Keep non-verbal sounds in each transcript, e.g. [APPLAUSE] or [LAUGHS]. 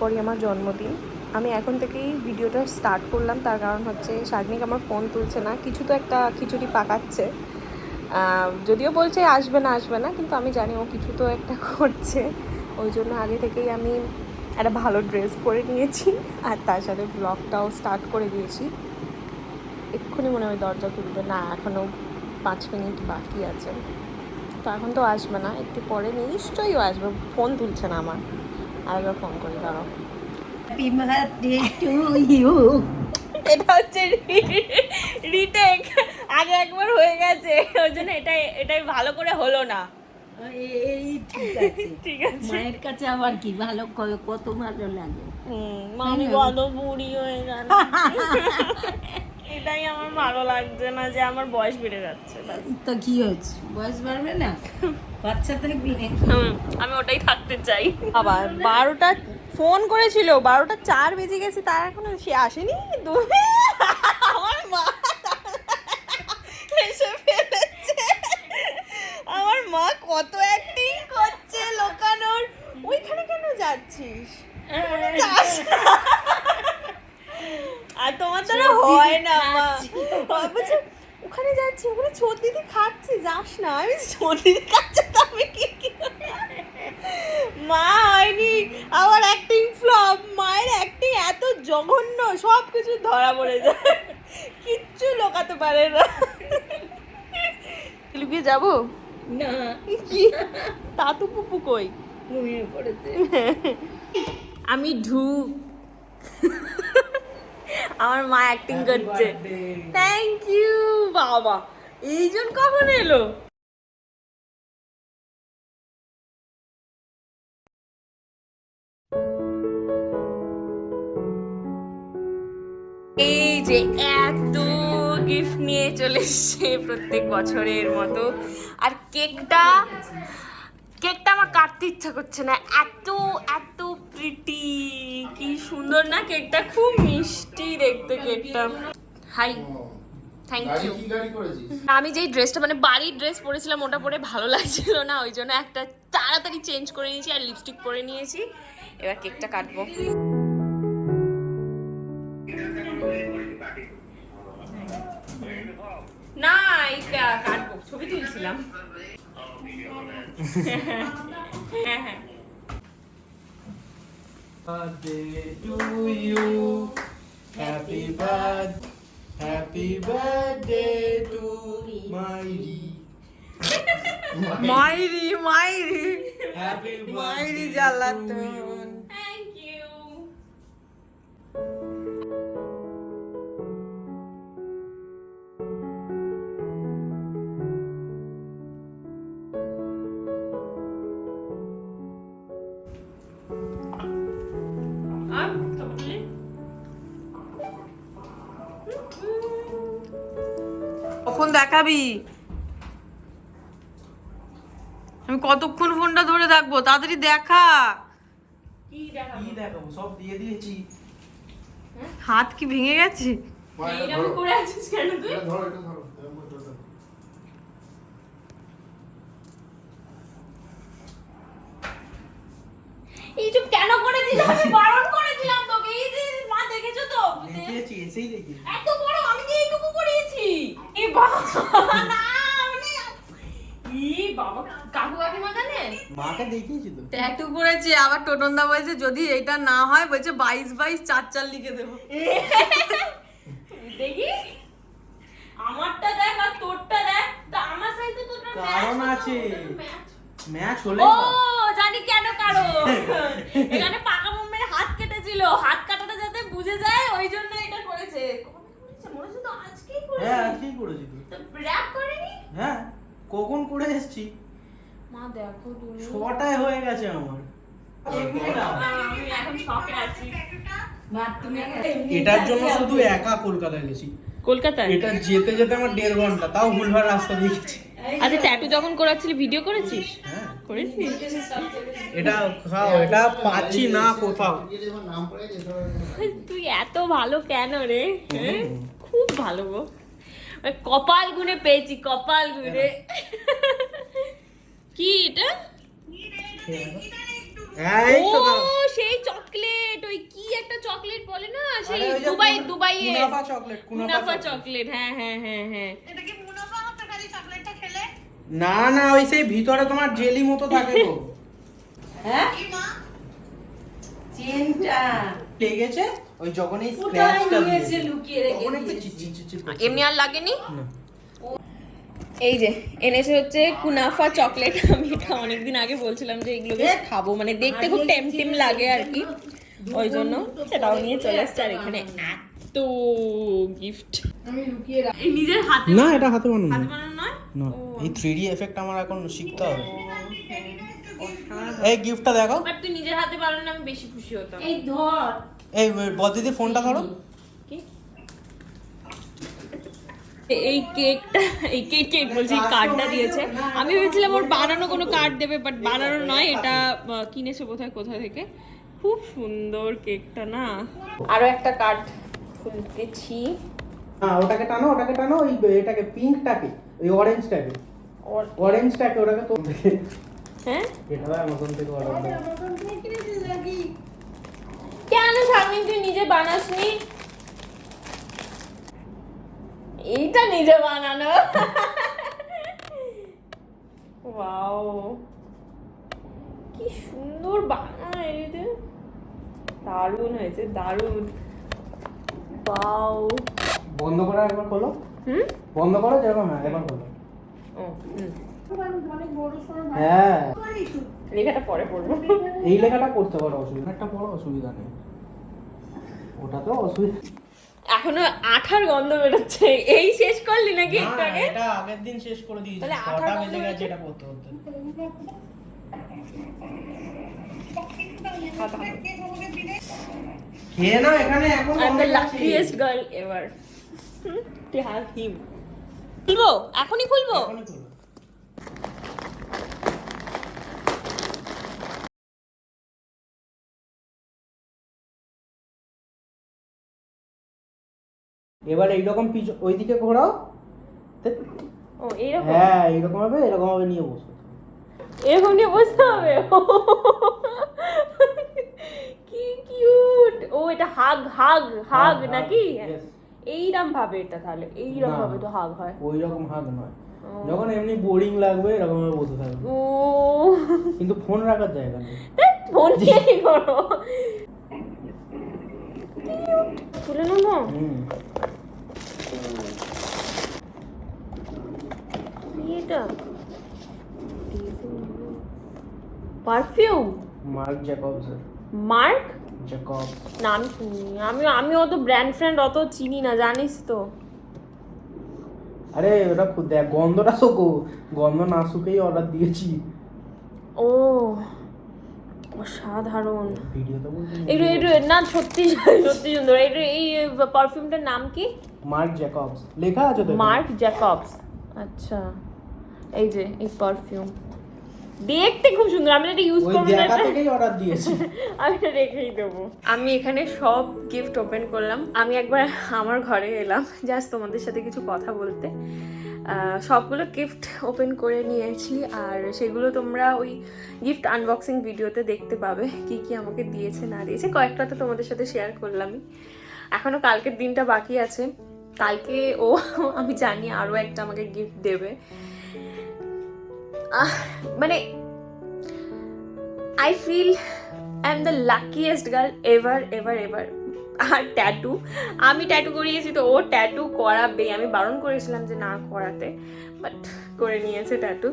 পরই আমার জন্মদিন। আমি এখন থেকেই ভিডিওটা স্টার্ট করলাম, তার কারণ হচ্ছে শাগনিক আমার ফোন তুলছে না, কিছু তো একটা খিচুড়ি পাকাচ্ছে। যদিও বলছে আসবে না আসবে না, কিন্তু আমি জানি ও কিছু তো একটা করছে। ওই জন্য আগে থেকেই আমি একটা ভালো ড্রেস পরে নিয়েছি, আর তার সাথে ব্লগটাও স্টার্ট করে দিয়েছি। এক্ষুনি মনে হয় দরজা খুলবে। না এখনও পাঁচ মিনিট বাকি আছে। তো এখন তো আসবে না, একটু পরে নিশ্চয়ই আসবে ফোন তুলছে না আমার। আরেকবার ফোন করি দাঁড়াও. এটা হচ্ছে রিটেক। আগে একবার হয়ে গেছে ওই জন্য এটাই এটাই ভালো করে হলো না। এই ঠিক আছে। মায়ের কাছে আবার কি? ভালো কত ভালো লাগে। মামি কত বুড়ি হয়ে গেল। [LAUGHS] এটাই আমার ভালো লাগছে না যে আমার বয়স বেড়ে যাচ্ছে। তো কি হয়েছে? বয়স বাড়বে না? [LAUGHS] বাচ্চা থাকবি নাকি আমি ওটাই থাকতে চাই। আবার বারোটা ফোন করেছিল বারোটা চার বেজে গেছে তার এখনও সে আসেনি? দু- [LAUGHS] আমার মা এসে ফেলেছে আমার মা কত অ্যাক্টিং করছে লোকানোর ওইখানে কেন যাচ্ছিস যাস না। আর তোমার দ্বারা হয় না মা বলছে, ওখানে যাচ্ছি ওখানে ছর্দিতে খাচ্ছি যাস ছর্দিতে খাচ্ছে তো আমি কি কি মা হয়নি। আমার অ্যাক্টিং ফ্লপ মায়ের অ্যাক্টিং এত জঘন্য সব কিছু ধরা পড়ে যায়। কিচ্ছু লোকাতে পারে না। লুকিয়ে যাব? না। কি? তাতু পুপু কই? ঘুমিয়ে পড়েছে। আমি ঢু আমার মা অ্যাক্টিং করছে। থ্যাংক ইউ বাবা এইজন কখন এলো? গিফট নিয়ে চলে এসছে প্রত্যেক বছরের মতো। আর কেকটা কেকটা আমার কাটতে ইচ্ছা করছে না। এত এত প্রিটি কি সুন্দর না কেকটা? খুব মিষ্টি দেখতে কেকটা। হাই থ্যাংক ইউ আমি যেই ড্রেসটা মানে বাড়ির ড্রেস পরেছিলাম ওটা পরে ভালো লাগছিল না। ওই জন্য একটা তাড়াতাড়ি চেঞ্জ করে নিয়েছি আর লিপস্টিক পরে নিয়েছি। এবার কেকটা কাটবো। এইটা কাটবো ছবি তুলছিলাম হ্যাঁ হ্যাঁ birthday to you happy birthday happy birthday to my মাইরি মাইরি happy মাইরি birthday থ্যাংক কখন দেখাবি? আমি কতক্ষণ ফোনটা ধরে থাকব তাড়াতাড়ি দেখা। কি দেখাবো? সব দিয়ে দিয়েছি। হাত কি ভেঙে গেছে? করে কেন করে আমি বারণ করেছিলাম তোকে। এই যে মা দেখেছ তো? দেখিয়েছি এসেই দেখি এত বড় আমি যে এইটুকু করিয়েছি এ বাবা না মানে ই বাবা কাকু কাকিমা জানে মাকে দেখিয়েছি তো। ট্যাটু করেছি আবার টোটনদা বলছে যদি এটা না হয় বলছে বাইশ বাইশ চার চার লিখে দেবো। দেখি। আমারটা দেখ আর তোরটা দেখ। আমার সাইজে তো কারণ আছে। ম্যাচ ম্যাচ হলে ও জানি কেন কারও [LAUGHS] এখানে পাকা বোমের হাত কেটেছিল। হাত কাটাটা যাতে বুঝে যায় ওই জন্য এটা করেছে। মনে হচ্ছে তো আজকেই হ্যাঁ আজকেই করেছি তো তো র‍্যাপ করেনি? হ্যাঁ কখন করে এসেছি? মা দেখো তুমি। ছটায় হয়ে গেছে আমার। এটার জন্য শুধু একা কলকাতা গেছি। কলকাতায়? এটা যেতে যেতে আমার দেড় ঘণ্টা তাও ভুলভাল রাস্তা দিয়ে গেছি। আচ্ছা ট্যাটু যখন করাচ্ছিলি ভিডিও করেছিস? হ্যাঁ। করেছিস? এটা খাও এটা পাচ্ছি না কোথাও। তুই এত ভালো কেন রে হ্যাঁ? খুব ভালো গো। কপাল গুনে পেয়েছি কপাল গুনে। কি এটা? ও সেই চকলেট ওই কি একটা চকলেট বলে না? সেই দুবাই দুবাই চকলেট মুনাফা চকলেট। চকলেট হ্যাঁ হ্যাঁ হ্যাঁ হ্যাঁ। না না ওই সেই ভিতরে তোমার জেলি মতো থাকে তো। হ্যাঁ? চেনটা। লেগেছে? ওই যখন এই স্ক্র্যাচটা নিয়েছে দিয়েছে লুকিয়ে রেখে এমনি আর লাগেনি? না। এই যে এনেছে হচ্ছে কুনাফা চকলেট। আমি এটা অনেকদিন আগে বলছিলাম যে এগুলো বেশ খাব। মানে দেখতে খুব টেমটিম লাগে আর কি। ওই জন্য সেটাও নিয়ে চলে এসছে আর এখানে এত গিফট নিজের হাতে না এটা হাতে বানানো হাতে বানানো নয়? না। এই থ্রি ডি এফেক্ট আমার এখন শিখতে হবে। এই গিফটটা দেখো বাট তুই নিজের হাতে বানানো আমি বেশি খুশি হতাম। এই ধর। এই বদিদি ফোনটা ধরো। এই কেকটা এই কেক কেক বলছি কার্ডটা দিয়েছে। আমি ভেবেছিলাম ওর বানানো কোনো কার্ড দেবে বাট বানানো নয় এটা কিনেছে কোথায় কোথায় থেকে। খুব সুন্দর কেকটা না? আরও একটা কার্ড খুলতেছি। হ্যাঁ ওটাকে টানো ওটাকে টানো ওই এটাকে পিঙ্কটাকে ওই অরেঞ্জটাকে অরেঞ্জটাকে ওটাকে তো হ্যাঁ? এটা অ্যামাজন থেকে অর্ডার দাও কেন স্বামী তুই নিজে বানাসনি? এইটা নিজে বানানো। ওয়াও কি সুন্দর বানায় এটা দারুণ হয়েছে দারুণ। ওয়াও বন্ধ করে একবার খোলো। হুম? বন্ধ করো যেরকম হ্যাঁ একবার খোলো ও হুম। হ্যাঁ। লেখাটা পরে পড়ব। এই লেখাটা করতে পারো অসুবিধা একটা বড় অসুবিধা নেই। ওটা তো অসুবিধা। এখনও আঠার গন্ধ বেরোচ্ছে। এই শেষ করলি নাকি একটু আগে? এটা আগের দিন শেষ করে দিয়েছি। তাহলে আঠার গন্ধ গেছে এটা খেয়ে নাও এখানে to have খুলবো? এখনই খুলবো? এখনই করো। এবার এইরকম পিছন ওইদিকে ঘোরাও ও এইরকম? হ্যাঁ এইরকম হবে এরকম হবে নিয়ে বসো। এরকম নিয়ে বসতে হবে? কি কিউট ও এটা হাগ হাগ হাগ নাকি. এইরকম ভাবে এটা তাহলে এইরকম ভাবে তো হাগ হয়। ওই রকম হাগ নয়। যখন এমনি বোরিং লাগবে এরকম ভাবে বসে থাকবে। ও। কিন্তু ফোন রাখার জায়গা নেই। ফোন নিয়ে কি করো? তুলে নেব? এটা? Perfume Marc Jacobs Marc Jacob নাম শুনি আমি আমি অত ব্র্যান্ড ফ্র্যান্ড অত চিনি না জানিস তো। আরে ওটা দেখ গন্ধটা শোকো। গন্ধ না শুকেই অর্ডার দিয়েছি। ও অসাধারণ। একটু একটু না সত্যি সত্যি সুন্দর। একটু এই পারফিউমটার নাম কি? মার্ক জ্যাকবস লেখা আছে তো মার্ক জ্যাকবস আচ্ছা। এই যে এই পারফিউম দেখতে খুব সুন্দর। আমি এটা ইউজ করব না। এটা- থেকেই অর্ডার দিয়েছি। [LAUGHS] আমি এটা রেখেই দেবো। আমি এখানে সব গিফট ওপেন করলাম। আমি একবার আমার ঘরে এলাম জাস্ট তোমাদের সাথে কিছু কথা বলতে। সবগুলো গিফট ওপেন করে নিয়েছি আর সেগুলো তোমরা ওই গিফট আনবক্সিং ভিডিওতে দেখতে পাবে কি কি আমাকে দিয়েছে না দিয়েছে। কয়েকটা তো তোমাদের সাথে শেয়ার করলামই। এখনও কালকের দিনটা বাকি আছে। কালকে ও [LAUGHS] আমি জানি আরও একটা আমাকে গিফট দেবে। মানে I feel I am the luckiest girl ever ever ever R tattoo আমি ট্যাটু করিয়েছি তো ও ট্যাটু করাবে। আমি বারণ করেছিলাম যে না করাতে বাট করে নিয়েছে ট্যাটু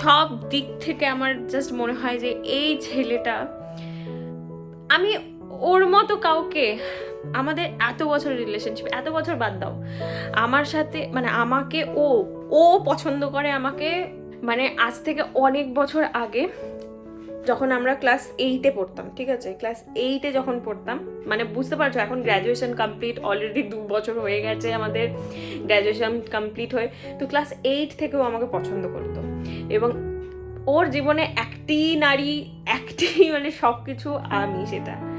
সব দিক থেকে আমার জাস্ট মনে হয় যে এই ছেলেটা, আমি ওর মতো কাউকে আমাদের এত বছর রিলেশনশিপ এত বছর বাদ দাও। আমার সাথে মানে আমাকে ও ও পছন্দ করে আমাকে মানে আজ থেকে অনেক বছর আগে যখন আমরা ক্লাস এইটে পড়তাম, ঠিক আছে? ক্লাস এইটে যখন পড়তাম মানে বুঝতে পারছ, এখন গ্র্যাজুয়েশন কমপ্লিট অলরেডি দু বছর হয়ে গেছে আমাদের গ্র্যাজুয়েশন কমপ্লিট হয়ে, তো ক্লাস এইট থেকেও আমাকে পছন্দ করতো। এবং ওর জীবনে একটি নারী, একটি মানে সব কিছু আমি সেটা।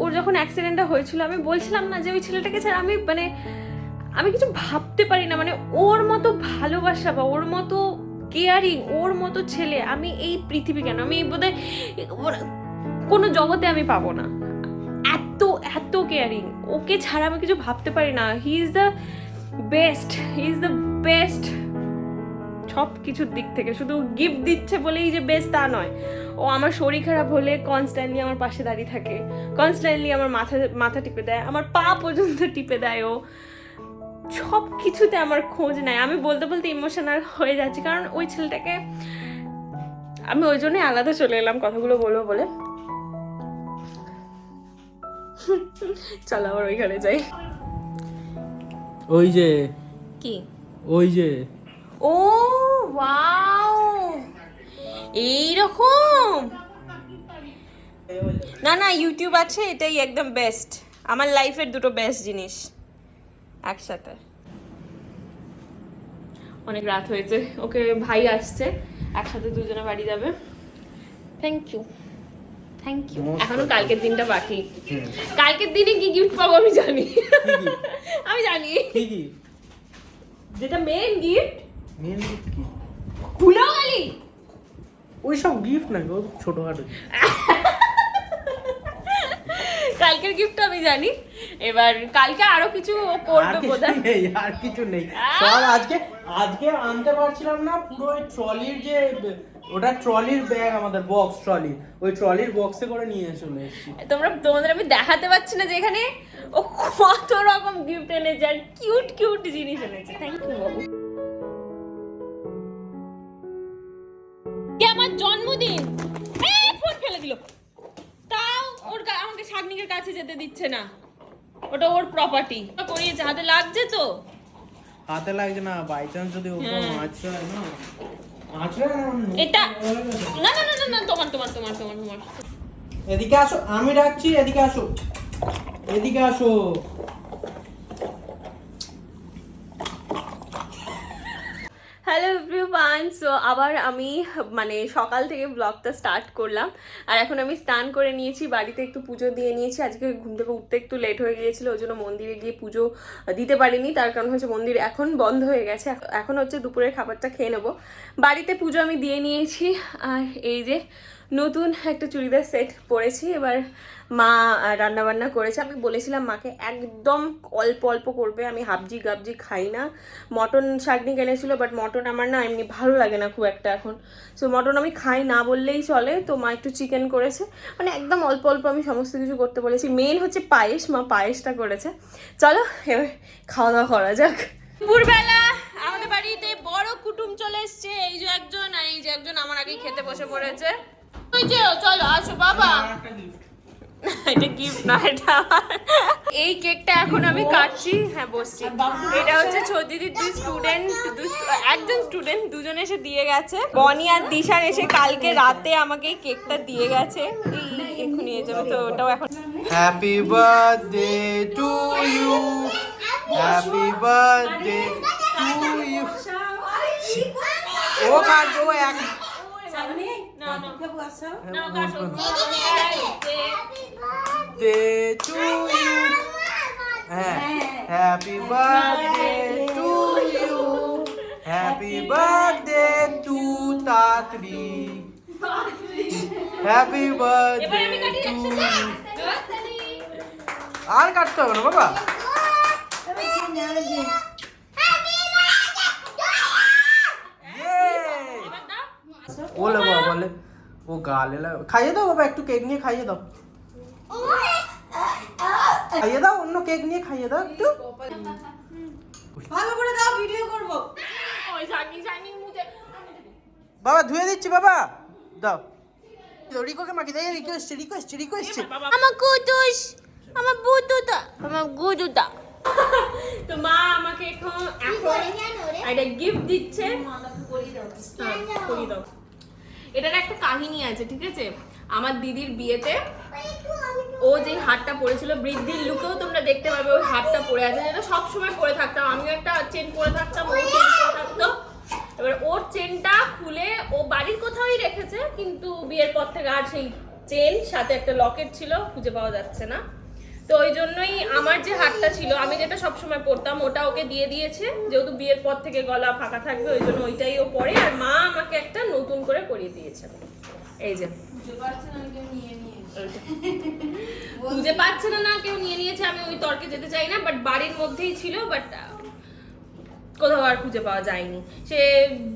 ওর যখন অ্যাক্সিডেন্টটা হয়েছিল, আমি বলছিলাম না যে ওই ছেলেটাকে ছাড়া আমি মানে আমি কিছু ভাবতে পারি না মানে ওর মতো ভালোবাসা বা ওর মতো কেয়ারিং ওর মতো ছেলে আমি এই পৃথিবী কেন? আমি বোধহয় কোনো জগতে আমি পাবো না। এত এত কেয়ারিং ওকে ছাড়া আমি কিছু ভাবতে পারি না he is the best he is the best সব কিছুর দিক থেকে। শুধু গিফট দিচ্ছে বলেই যে বেস্ট তা নয়। ও আমার শরীর খারাপ হলে কনস্ট্যান্টলি আমার পাশে দাঁড়িয়ে থাকে। কনস্ট্যান্টলি আমার মাথা মাথা টিপে দেয়। আমার পা পর্যন্ত টিপে দেয় ও। সব কিছুতে আমার খোঁজ নেয়। আমি বলতে বলতে ইমোশনাল হয়ে যাচ্ছি। কারণ ওই ছেলেটাকে আমি ওই জন্যই আলাদা চলে এলাম কথাগুলো বলব বলে। চলো আবার ওইখানে যাই। ওই যে কি? ওই যে ও ওয়াও। এইরকম? না না ইউটিউব আছে এটাই একদম বেস্ট আমার লাইফের দুটো বেস্ট জিনিস একসাথে। অনেক রাত হয়েছে। ওকে ভাই আসছে একসাথে দুজনে বাড়ি যাবে। থ্যাংক ইউ থ্যাংক ইউ এখনও কালকের দিনটা বাকি। কালকের দিনে কি গিফট পাবো আমি জানি। আমি জানি। কি কি যেটা মেন গিফট মেন গিফট কি? ভুলেও গেলি ওই সব গিফট না গো ছোটখাটো। কালকের গিফট আমি জানি। এবার কালকে আরও কিছু ও করবে বোধহয়। নেই আর কিছু নেই। সব আজকে আজকে আনতে পারছিলাম না পুরো ওই ট্রলির যে ওটা ট্রলির ব্যাগ আমাদের বক্স ট্রলি। ওই ট্রলির বক্সে করে নিয়ে চলে এসেছি। তোমরা তোমাদের আমি দেখাতে পাচ্ছি না যে এখানে ও কত রকম গিফট এনেছে আর কিউট কিউট জিনিস এনেছে। থ্যাংক ইউ বাবু। আমার ফোন ফেলে দিল। তাও ওর আমাকে শাগনিকের কাছে যেতে দিচ্ছে না। ওটা ওর প্রপার্টি করিয়েছে হাতে লাগছে তো। হাতে লাগছে না বাই চান্স যদি ওপর হ্যাঁ। না। আঁচড়ায় না এটা না না না না না তোমার তোমার তোমার তোমার তোমার। এদিকে আসো আমি ডাকছি এদিকে আসো। এদিকে আসো। হ্যালো এভরিওয়ান সো আবার আমি মানে সকাল থেকে ব্লগটা স্টার্ট করলাম। আর এখন আমি স্নান করে নিয়েছি, বাড়িতে একটু পুজো দিয়ে নিয়েছি। আজকে ঘুম থেকে উঠতে একটু লেট হয়ে গিয়েছিল, ওই জন্য মন্দিরে গিয়ে পুজো দিতে পারিনি। তার কারণ হচ্ছে মন্দির এখন বন্ধ হয়ে গেছে। এখন হচ্ছে দুপুরের খাবারটা খেয়ে নেব। বাড়িতে পুজো আমি দিয়ে নিয়েছি। আর এই যে নতুন একটা চুড়িদার সেট পরেছি। এবার মা রান্না বান্না করেছে। আমি বলেছিলাম মাকে, একদম অল্প অল্প করবে। আমি হাবজি, গাবজি খাই না। মটন শাকনি কিনেছিল বাট মটন আমার না এমনি ভালো লাগে না খুব একটা এখন। সো মটন আমি খাই না বললেই চলে। তো মা একটু চিকেন করেছে। মানে একদম অল্প অল্প আমি সমস্ত কিছু করতে বলেছি। মেন হচ্ছে পায়েস। মা পায়েসটা করেছে। চলো, এবার খাওয়া দাওয়া করা যাক। দুপুরবেলা আমাদের বাড়িতে বড় কুটুম চলে এসছে। এই যে একজন আর এই যে একজন আমার আগেই খেতে বসে পড়েছে। ওই যে চলো আসো বাবা [LAUGHS] এটা গিফট না এটা এই কেকটা এখন আমি কাটছি হ্যাঁ বসছি। এটা হচ্ছে ছদিদির দুই স্টুডেন্ট একজন স্টুডেন্ট দুজন এসে দিয়ে গেছে। বনি আর দিশান এসে কালকে রাতে আমাকে এই কেকটা দিয়ে গেছে। এই এক্ষুনি নিয়ে যাবে তো ওটাও এখন happy birthday to you happy birthday to you ও কাটবো এক না না মুখে বসাও। না কাটো ডে টু ইউ হ্যাঁ happy birthday to you happy birthday to তাতরি happy birthday এবার আমি কাটি টু একসাথে আর কাটতে হবে না বাবা Yay! এবার দাও বলে বাবা বলে ও গালে লাগ- খাইয়ে দাও বাবা একটু কেক নিয়ে খাইয়ে দাও খাইয়ে দাও অন্য কেক নিয়ে খাইয়ে দাও একটু ভালো করে দাও ভিডিও করব ওই শাইনি শাইনি মুখে বাবা ধুয়ে দিচ্ছি বাবা দাও রিকোকে মাকে দেয় রিকো এসছে রিকো এসছে রিকো এসছে আমার কুদুস আমার বুদুটা আমার গুদুটা তো মা আমাকে এখন এখন একটা গিফট দিচ্ছে দাও এটার একটা কাহিনী আছে, ঠিক আছে? আমার দিদির বিয়েতে ও যে হারটা পরেছিল, বৃদ্ধির লুকেও তোমরা দেখতে পাবে ওই হারটা পরে আছে। যেটা সবসময় পরে থাকতাম, আমিও একটা চেন পরে থাকতাম, ও চেন পরে থাকতো। এবার ওর চেনটা খুলে ও বাড়ির কোথাওই রেখেছে, কিন্তু বিয়ের পর থেকে আর সেই চেন সাথে একটা লকেট ছিল, খুঁজে পাওয়া যাচ্ছে না। তো ওই জন্যই আমার যে হারটা ছিল আমি যেটা সবসময় পরতাম ওটা ওকে দিয়ে দিয়েছে। যেহেতু বিয়ের পর থেকে গলা ফাঁকা থাকবে ওই জন্য ওইটাই ও পরে। আর মা আমাকে একটা নতুন করে পরিয়ে দিয়েছে। এই যে। বুঝে পারছে না না কেউ নিয়ে নিয়েছে আমি ওই তর্কে যেতে চাই না বাট বাড়ির মধ্যেই ছিল বাট কোথাও আর খুঁজে পাওয়া যায়নি। সে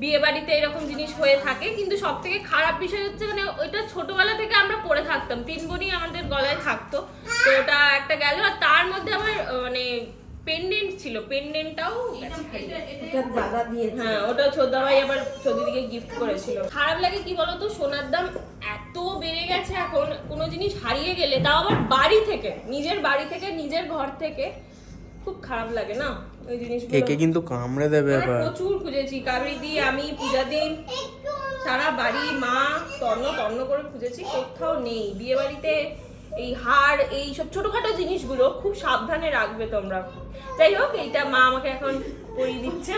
বিয়ে বাড়িতে এরকম জিনিস হয়ে থাকে কিন্তু সব থেকে খারাপ বিষয় হচ্ছে মানে ওইটা ছোটবেলা থেকে আমরা পড়ে থাকতাম তিন বোনই আমাদের গলায় থাকতো। তো ওটা একটা গেল আর তার মধ্যে আমার মানে পেন্ডেন্ট ছিল পেন্ডেন্টটাও দাদা হ্যাঁ ওটা ছোদ্দা ভাই আবার চৌধুরীকে গিফট করেছিল। খারাপ লাগে কি বলতো সোনার দাম এত বেড়ে গেছে এখন কোনো জিনিস হারিয়ে গেলে তাও আবার বাড়ি থেকে নিজের বাড়ি থেকে নিজের ঘর থেকে খুব খারাপ লাগে না? ওই জিনিসগুলো? একে কিন্তু কামড়ে দেবে আবার। প্রচুর খুঁজেছি কাবেরি দি আমি পূজা দিন সারা বাড়ি মা তন্ন তন্ন করে খুঁজেছি কোথাও নেই। বিয়ে বাড়িতে এই হার এই সব ছোটখাটো জিনিসগুলো খুব সাবধানে রাখবে তোমরা। যাই হোক এইটা মা আমাকে এখন পরিয়ে দিচ্ছে।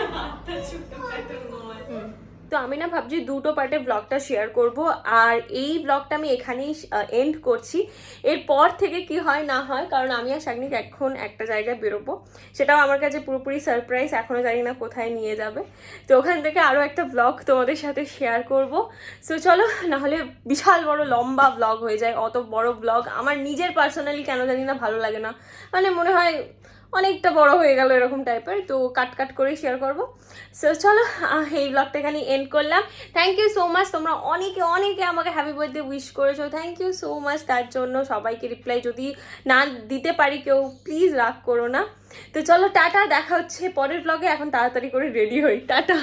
তো আমি না ভাবছি দুটো পার্টে ব্লগটা শেয়ার করব। আর এই ব্লগটা আমি এখানেই এন্ড করছি। এরপর থেকে কি হয় না হয়, কারণ আমি আর শাগনিক এখন একটা জায়গায় বেরোবো। সেটাও আমার কাছে পুরোপুরি সারপ্রাইজ এখনও জানি না কোথায় নিয়ে যাবে। তো ওখান থেকে আরও একটা ব্লগ তোমাদের সাথে শেয়ার করব। সো চলো নাহলে বিশাল বড় লম্বা ব্লগ হয়ে যায়। অত বড় ব্লগ আমার নিজের পার্সোনালি কেন জানি না ভালো লাগে না। মানে মনে হয় অনেকটা বড় হয়ে গেল এরকম টাইপের তো কাট কাট করে শেয়ার করব। সো চলো এই ব্লগটা এখানে এন্ড করলাম। থ্যাংক ইউ সো মাচ তোমরা অনেকে অনেকে আমাকে হ্যাপি বার্থডে উইশ করেছ। থ্যাংক ইউ সো মাচ তার জন্য সবাইকে রিপ্লাই যদি না দিতে পারি কেউ প্লিজ রাগ করো না। তো চলো, টাটা, দেখা হচ্ছে পরের ব্লগে এখন তাড়াতাড়ি করে রেডি হই। টাটা।